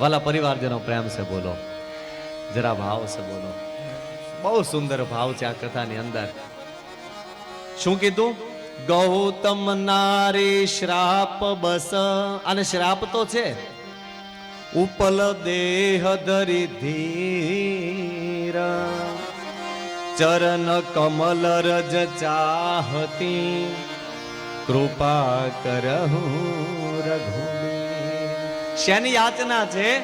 વાલા પરિવારજનો પ્રેમ છે બોલો. જરા ભાવ છે બોલો. બહુ સુંદર ભાવ છે આ કથાની અંદર. શું કીધું? ગૌતમ નારી શ્રાપ બસ. અને શ્રાપ તો છે. ઉપલ દેહ ધરી ધીર. ચરણ કમલ રજ ચાહતી. કૃપા કરહું રઘુબીર શેની યાચના છે?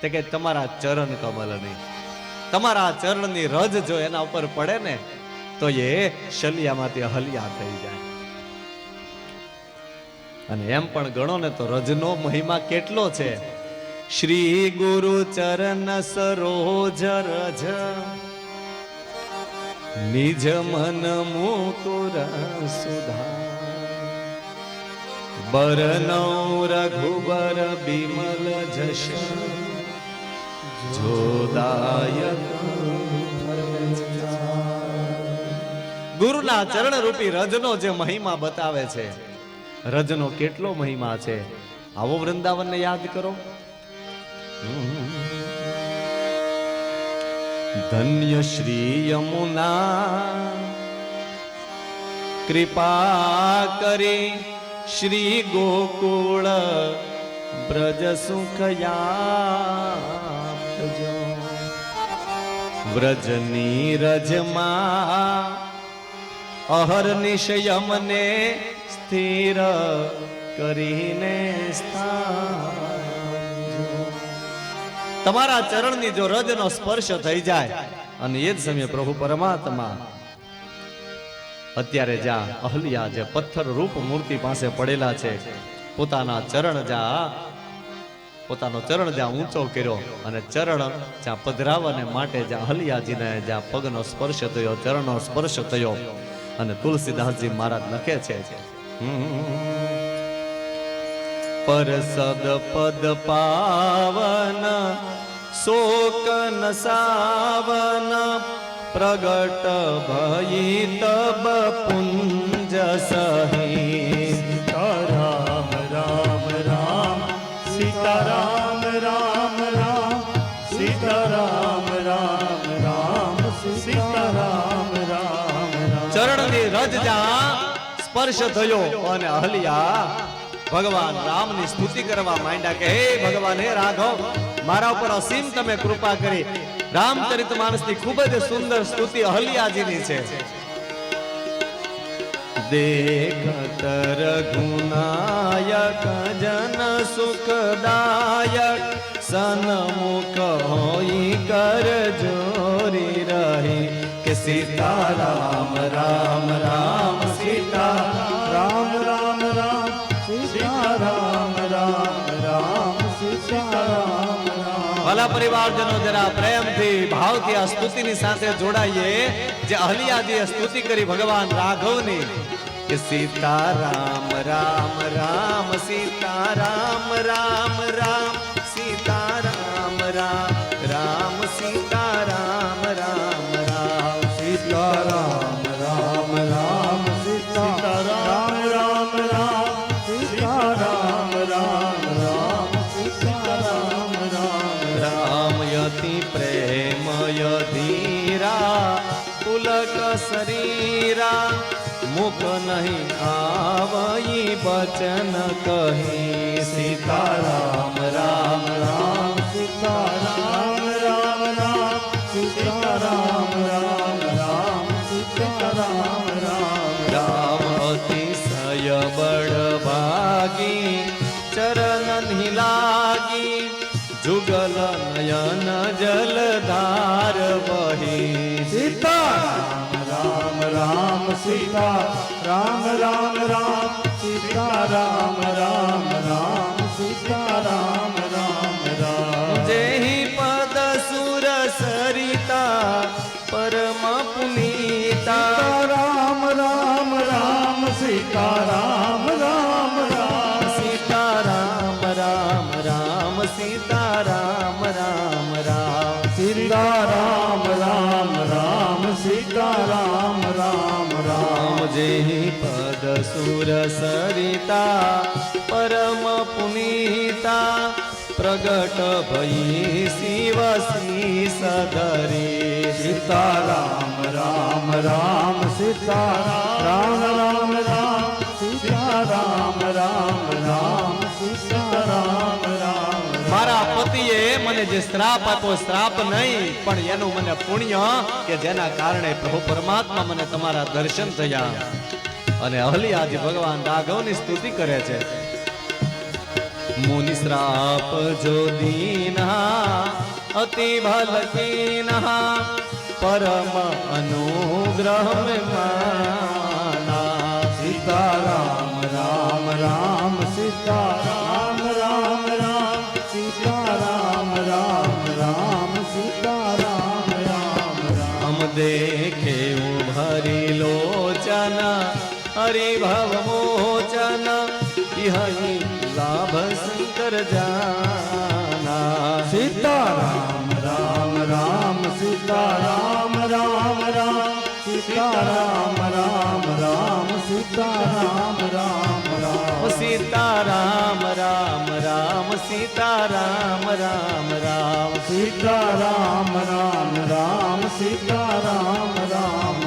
તે કે તમારા ચરણ કમલની. તમારા ચરણની રજ જો એના ઉપર પડે ને, તો એ શલિયામાંથી હલિયા થઈ જાય. અને એમ પણ ગણો ને તો રજનો મહિમા કેટલો છે? શ્રી ગુરુ ચરણ સરોજ રજ. નિજ મન મુકુર સુધા. બરનૌ રઘુબર બિમલ જશ. જોદાયક ગુરુના ચરણ રૂપી રજનો જે મહિમા બતાવે છે રજનો કેટલો મહિમા છે? આવો વૃંદાવનને યાદ કરો. ધન્ય શ્રી યમુના કૃપા કરી શ્રી ગોકુળ બ્રજ સુખયા વ્રજની રજમાં અહર નિશયમને સ્થિર કરીને તમારા ચરણની જો રજનો સ્પર્શ થઈ જાય અને એ જ સમયે પ્રભુ પરમાત્મા અત્યારે જ્યાં અહલ્યા જે પથ્થર રૂપ મૂર્તિ પાસે પડેલા છે, પોતાના ચરણ જ્યાં, પોતાનો ચરણ જ્યાં ઊંચો કર્યો અને ચરણ જ્યાં પધરાવવાને માટે જ્યાં હલિયાજીને જ્યાં પગનો સ્પર્શ થયો ચરણનો સ્પર્શ થયો. અને તુલસીદાસજી મહારાજ લખે છે પરસદ પદ પાવન, શોકન સાવન પ્રગટ ભઈ તબ પુંજ સહી રામ રામ રામ સીતારામ રામ રામ સીતારામ રામ રામ સીતારામ રામ રામ ચરણની રજના સ્પર્શ થયો અને હલિયા ભગવાન રામની સ્તુતિ કરવા માંડ્યા કે, હે ભગવાન, હે રાઘવ, મારા ઉપર અસીમ તમે કૃપા કરી રામચરિત માનસની ખૂબ જ સુંદર સ્તુતિ અહલ્યાજીની છે. દેખત રઘુનાયક જન સુખદાયક સનમુખ હોઈ કર જોરી રહી, કે સીતારામ રામ રામ ભલા પરિવારજનો જરા પ્રેમથી ભાવથી આ સ્તુતિની સાથે જોડાઈએ જે અહલિયાજીએ સ્તુતિ કરી ભગવાન રાઘવની. કે સીતારામ રામ રામ સીતારામ રામ રામ સીતારામ तो नहीं आवई बचन कहे। सीता राम राम राम, सीता राम राम राम, सीता राम राम राम, सीता राम राम अतिशय बड़ भागी, चरण लागी जुगल नयन जलधार बही। सीता राम राम सीता राम राम राम सीता राम राम राम सीता राम राम राम जय पद सुर सरिता परम पुनीता राम राम राम सीता राम પ્રગટ ભઈ શિવ શ્રી ધરી સીતારામ રામ રામ સીતારામ રામ રામ સીતારામ રામ રામ સીતારામ રામ મારા પતિએ મને જે શ્રાપ આપ્યો શ્રાપ નહીં પણ એનું મને પુણ્ય કે જેના કારણે પ્રભુ પરમાત્મા મને તમારા દર્શન થયા. અને અહલ્યાજી ભગવાન રાઘવની સ્તુતિ કરે છે. मुनि श्राप जो दीना अति भल दीना परम अनुग्रह माना। सीता राम राम सीता राम राम राम सीता राम राम राम सीता राम राम। राम देखे भरी लोचना हरि भव मोचना यही ભસંકર જાના સીતારામ રામ રામ સીતારામ રામ રામ સીતારામ રામ રામ સીતારામ રામ રામ સીતારામ રામ રામ સીતારામ રામ રામ સીતારામ રામ રામ સીતારામ રામ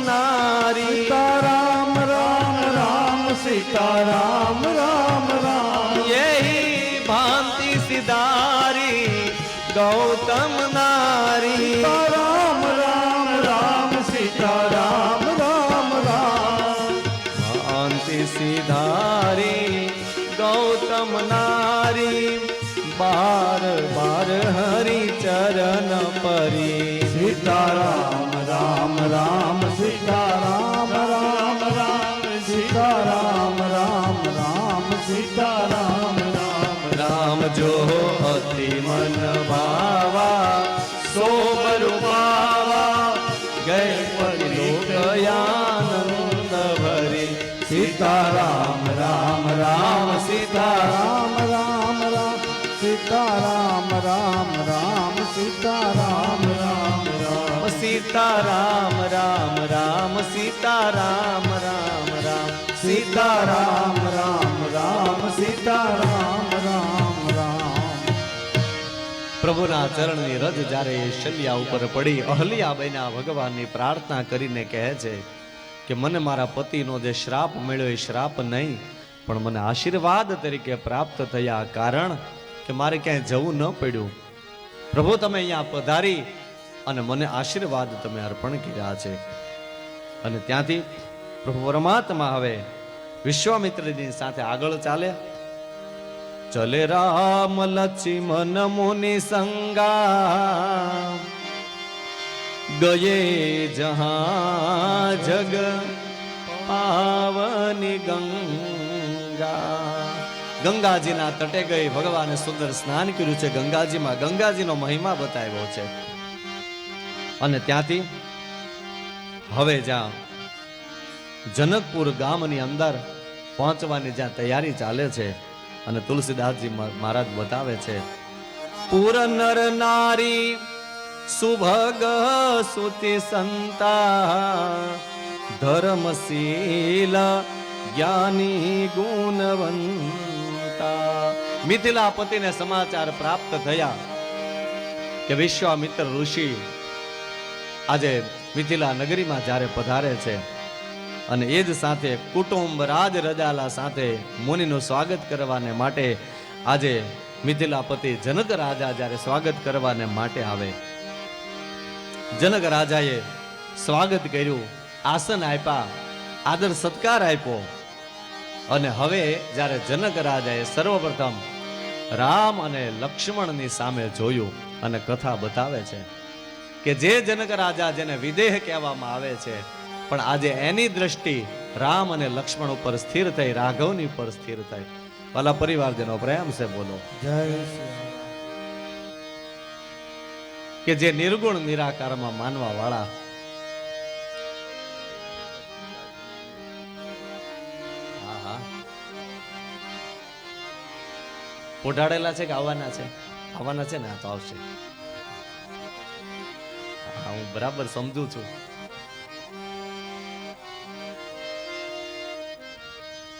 આવનારી રામ રામ રામ સીતારામ રામ સીતા રામ રામ રામ સીતા રામ રામ રામ સીતા રામ રામ રામ સીતા રામ રામ રામ પ્રભુના ચરણની રજ જ્યારે શલ્યા ઉપર પડી અહલ્યાબાઈના ભગવાનની પ્રાર્થના કરીને કહે છે કે, મને મારા પતિનો જે શ્રાપ મળ્યો એ શ્રાપ નહીં, પણ મને આશીર્વાદ તરીકે પ્રાપ્ત થયા કારણ કે મારે ક્યાંય જવું ન પડ્યું. પ્રભુ, તમે અહીંયા પધારી અને મને આશીર્વાદ તમે અર્પણ કર્યા છે. અને ત્યાંથી પ્રભુ પરમાત્મા હવે વિશ્વામિત્રજી સાથે આગળ ચાલે. ચલે રામ લક્ષ્મણ મુનિ સંગા ગયે જહા જગ પાવની ગંગા. ગંગાજીના તટે ગઈ ભગવાને સુંદર સ્નાન કર્યું છે. ગંગાજીમાં ગંગાજીનો મહિમા બતાવ્યો છે. અને ત્યાંથી હવે જ્યાં જનકપુર ગામની અંદર પહોંચવાની જ્યાં તૈયારી ચાલે છે અને તુલસીદાસજી મહારાજ બતાવે છે, પુર નર નારી સુભગ સુતિ સંતા, ધર્મશીલ, જ્ઞાની ગુણવંતા. મિથિલાપતિને સમાચાર પ્રાપ્ત થયા કે વિશ્વામિત્ર ઋષિ આજે મિથિલા નગરીમાં જ્યારે પધારે છે અને એ જ સાથે કુટુંબ રાજ રજાલા સાથે મુનિનું સ્વાગત કરવાને માટે આજે મિથિલાપતિ જનક રાજા જ્યારે સ્વાગત કરવાને માટે આવે. જનક રાજાએ સ્વાગત કર્યું, આસન આપ્યા, આદર સત્કાર આપ્યો. અને હવે જ્યારે જનક રાજાએ સર્વપ્રથમ રામ અને લક્ષ્મણની સામે જોયું અને કથા બતાવે છે. કે જે જનક રાજા જેને વિદેહ કહેવામાં આવે છે પણ આજે એની દ્રષ્ટિ રામ અને લક્ષ્મણ ઉપર સ્થિર થઈ રાઘવની ઉપર સ્થિર થઈ. વાલા પરિવારજનો પ્રેમ છે બોલો. જય કે જે નિર્ગુણ નિરાકારમાં માનવા વાળા પોઢાડેલા છે કે આવવાના છે? આવવાના છે ને આ તો આવશે. હા બરાબર સમજુ છું.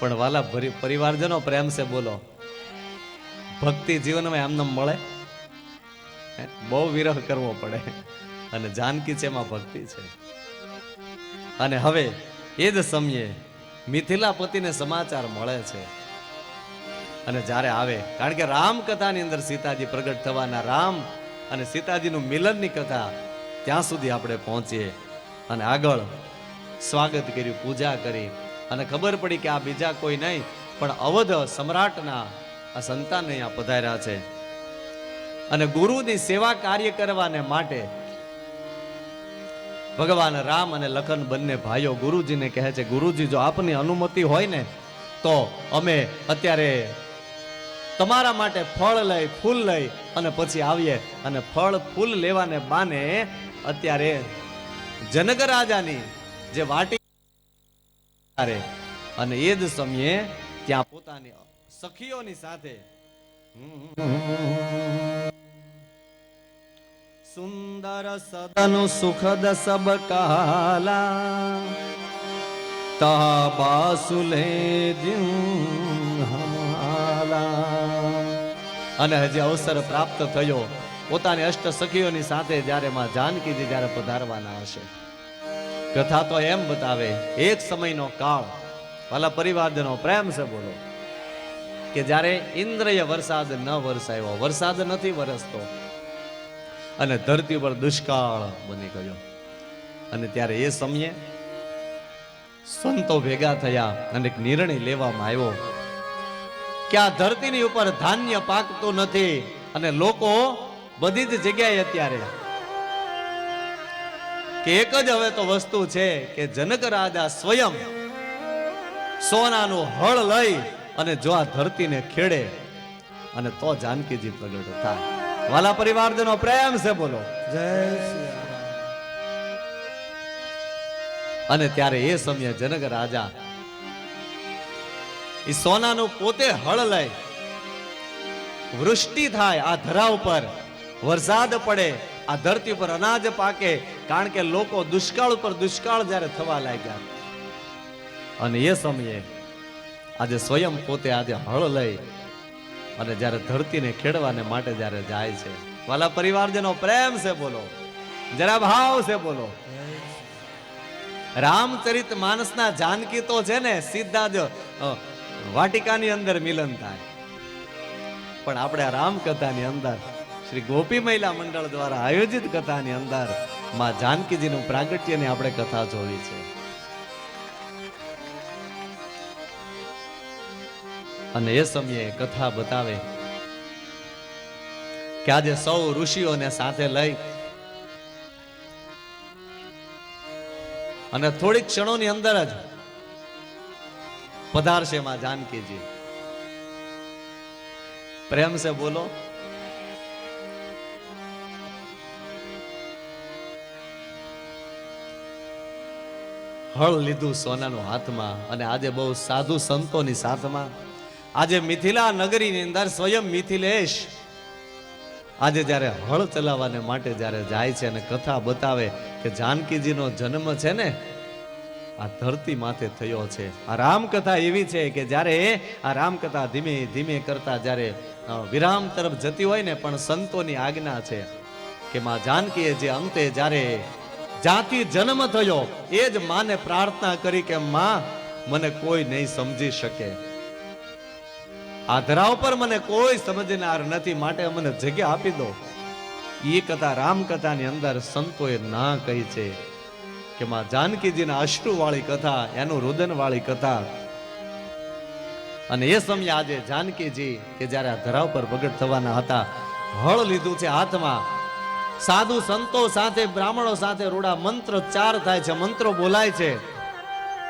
પણ વાલા પરિવારજનો પ્રેમ છે, બોલો. ભક્તિ જીવનમાં એમને મળે? બહુ વિરહ કરવો પડે. અને જાનકી છે, એમાં ભક્તિ છે. અને હવે, એ જ સમયે મિથિલાપતિને સમાચાર મળે છે. અને જ્યારે આવે, કારણ કે રામ કથાની અંદર સીતાજી પ્રગટ થવાના રામ અને સીતાજીનું મિલનની કથા ત્યાં સુધી આપણે પહોંચીએ અને આગળ સ્વાગત કર્યું, પૂજા કરી. અને ખબર પડી કે આ બીજા કોઈ નહીં, પણ અવધ સમ્રાટના આ સંતાન અહીંયા પધાર્યા છે. અને ગુરુની સેવા કાર્ય કરવાને માટે ભગવાન રામ અને લખન બંને ભાઈઓ ગુરુજીને કહે છે, ગુરુજી, જો આપની અનુમતિ હોય ને, તો અમે અત્યારે તમારા માટે ફળ લઈ, ફૂલ લઈ અને પછી આવીએ. અને ફળ, ફૂલ લેવાને બાને અત્યારે જનક રાજાની જે વાટી અને એ જ સમયે ત્યાં પોતાની સખીઓની સાથે સુંદર સદન સુખદ સબ કાલા તા બાસુલે અને હજી અવસર પ્રાપ્ત થયો. પોતાની અષ્ટ સખીઓની સાથે જ્યારે માં જાનકીજી જ્યારે પધારવાના હશે. કથા તો એમ બતાવે, એક સમયનો કાળ વાલા પરિવારજનો પ્રેમ છે બોલો, કે જ્યારે ઇન્દ્રય વરસાદ ન વરસાયો, વરસાદ નથી વરસતો, અને ધરતી પર દુષ્કાળ બની ગયો. અને ત્યારે એ સમયે સંતો ભેગા થયા અને એક નિર્ણય લેવામાં આવ્યો કે આ ધરતીની ઉપર ધાન્ય પાકતું નથી અને લોકો બધી જ જગ્યાએ અત્યારે. કે એક જ હવે તો વસ્તુ છે કે જનક રાજા સ્વયં સોનાનું હળ લઈ અને જો આ ધરતીને ખેડે અને તો જાનકીજી પ્રગટ થાય. વાલા પરિવારજનો પ્રેમ છે બોલો. જય શ્રી અને ત્યારે એ સમયે જનક રાજા એ સોનાનું પોતે હળ લઈ વૃષ્ટિ થાય આ ધરા ઉપર. વરસાદ પડે, આ ધરતી પર અનાજ પાકે, કારણ કે લોકો દુષ્કાળ ઉપર દુષ્કાળ જ્યારે થવા લાગ્યા. અને એ સમયે આજે સ્વયં પોતે આજે હળ લઈ અને જ્યારે ધરતીને ખેડવાને માટે જ્યારે જાય છે. વાલા પરિવારજનો, પ્રેમ છે બોલો. જરા ભાવ છે બોલો. રામચરિત માનસના જાનકી તો છે ને, સીધા જ વાટિકાની અંદર મિલન થાય. પણ આપણે આ રામકથાની અંદર શ્રી ગોપી મહિલા મંડળ દ્વારા આયોજિત કથાની અંદરમાં જાનકીજીનું પ્રાગટ્યની આપણે કથા જોવી છે. અને એ સમયે કથા બતાવે કે આજે સૌ ઋષિઓને સાથે લઈ અને થોડીક ક્ષણોની અંદર જ પધારશે માં જાનકીજી. પ્રેમ સે બોલો. હળ લીધું સોનાનું હાથમાં અને આજે બહુ સાધુ સંતોની સાથમાં. આજે મિથિલા નગરીની અંદર સ્વયં મિથિલેશ. આજે જ્યારે હળ ચલાવવાને માટે જ્યારે જાય છે અને કથા બતાવે કે જાનકીજીનો જન્મ છે ને, આ ધરતી માથે થયો છે. આ રામકથા એવી છે કે જ્યારે આ રામકથા ધીમે ધીમે કરતા જ્યારે વિરામ તરફ જતી હોય ને, પણ સંતોની આજ્ઞા છે કે માં જાનકીએ જે અંતે જ્યારે જાતિ જન્મ થયો, એ જ માને પ્રાર્થના કરી કે માં મને કોઈ નહીં સમજી શકે. આ ધરા ઉપર મને કોઈ સમજનાર નથી, માટે મને જગ્યા આપી દો. એ કથા રામકથાની અંદર સંતોએ ના કહી છે કે માં જાનકીજીના અશ્રુ વાળી કથા, એનું રુદન વાળી કથા. અને એ સમયે આજે જાનકીજી કે જ્યારે આ ધરાવ પર પ્રગટ થવાના હતા, હળ લીધું છે હાથમાં સાધુ સંતો સાથે, બ્રાહ્મણો સાથે રૂડા મંત્ર ચાર થાય છે, મંત્રો બોલાય છે.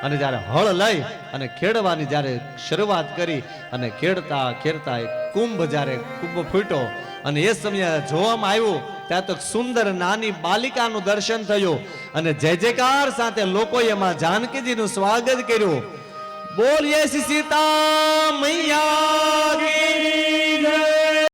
અને જ્યારે હળ લઈ અને ખેડવાની જ્યારે શરૂઆત કરી અને ખેડતા ખેડતા એ કુંભ જ્યારે કુંભ ફૂટ્યો અને એ સમયે જોવામાં આવ્યું, ત્યાં તો સુંદર નાની બાલિકાનું દર્શન થયું અને જય જયકાર સાથે લોકોએ એમાં જાનકીજીનું સ્વાગત કર્યું. બોલીએ સીતા મૈયા